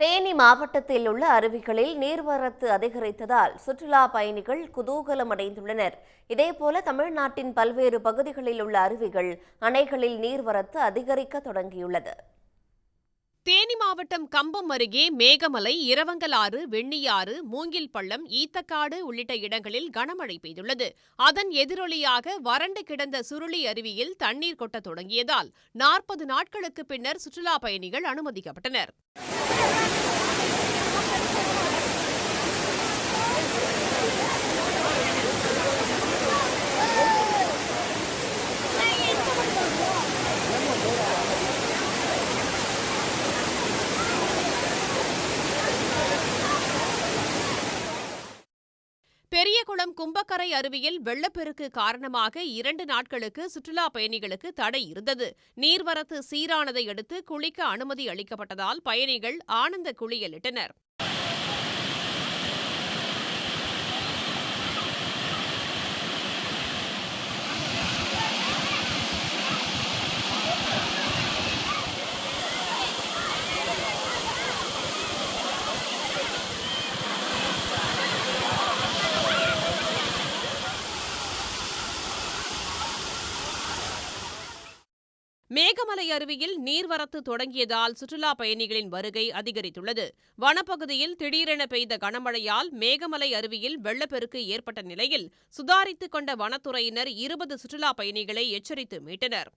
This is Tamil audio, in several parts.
தேனி மாவட்டத்தில் உள்ள அருவிகளில் நீர்வரத்து அதிகரித்ததால் சுற்றுலா பயணிகள் குதூகலம் அடைந்துள்ளனர் இதேபோல தமிழ்நாட்டின் பல்வேறு பகுதிகளில் உள்ள அருவிகள் அணைகளில் நீர்வரத்து அதிகரிக்க தொடங்கியுள்ளது. தேனி மாவட்டம் கம்பம் அருகே மேகமலை இரவங்கலாறு வெண்ணியாறு மூங்கில் பள்ளம் ஈத்தக்காடு உள்ளிட்ட இடங்களில் கனமழை பெய்துள்ளது. அதன் எதிரொலியாக வறண்டு கிடந்த சுருளி அருவியில் தண்ணீர் கொட்டத் தொடங்கியதால் நாற்பது நாட்களுக்கு பின்னர் சுற்றுலா பயணிகள் அனுமதிக்கப்பட்டனர். பெரியகுளம் கும்பக்கரை அருவியில் வெள்ளப்பெருக்கு காரணமாக இரண்டு நாட்களுக்கு சுற்றுலா பயணிகளுக்கு தடை இருந்தது. நீர்வரத்து சீரானதை அடுத்து குளிக்க அனுமதி அளிக்கப்பட்டதால் பயணிகள் ஆனந்த குளியலிட்டனர். மேகமலை அருவியில் நீர்வரத்து தொடங்கியதால் சுற்றுலா பயணிகளின் வருகை அதிகரித்துள்ளது. வனப்பகுதியில் திடீரென பெய்த கனமழையால் மேகமலை அருவியில் வெள்ளப்பெருக்கு ஏற்பட்ட நிலையில் சுதாரித்துக் கொண்ட வனத்துறையினர் இருபது சுற்றுலா பயணிகளை எச்சரித்து மீட்டனர்.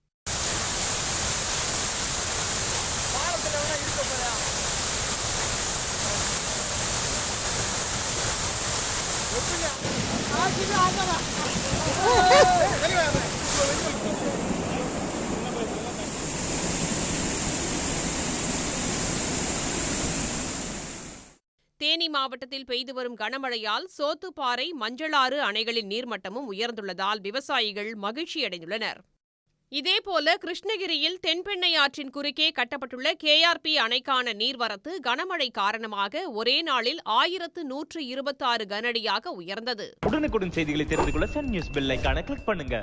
தேனி மாவட்டத்தில் பெய்து வரும் கனமழையால் சோத்துப்பாறை மஞ்சளாறு அணைகளின் நீர்மட்டமும் உயர்ந்துள்ளதால் விவசாயிகள் மகிழ்ச்சியடைந்துள்ளனர் இதேபோல கிருஷ்ணகிரியில் தென்பெண்ணை ஆற்றின் குறுக்கே கட்டப்பட்டுள்ள கேஆர்பி அணைக்கான நீர்வரத்து கனமழை காரணமாக ஒரே நாளில் ஆயிரத்து நூற்று இருபத்தாறு கனஅடியாக உயர்ந்தது. உடனுக்குடன் செய்திகளை தெரிந்து கொள்ள சன் நியூஸ் பெல் கிளிக் பண்ணுங்க.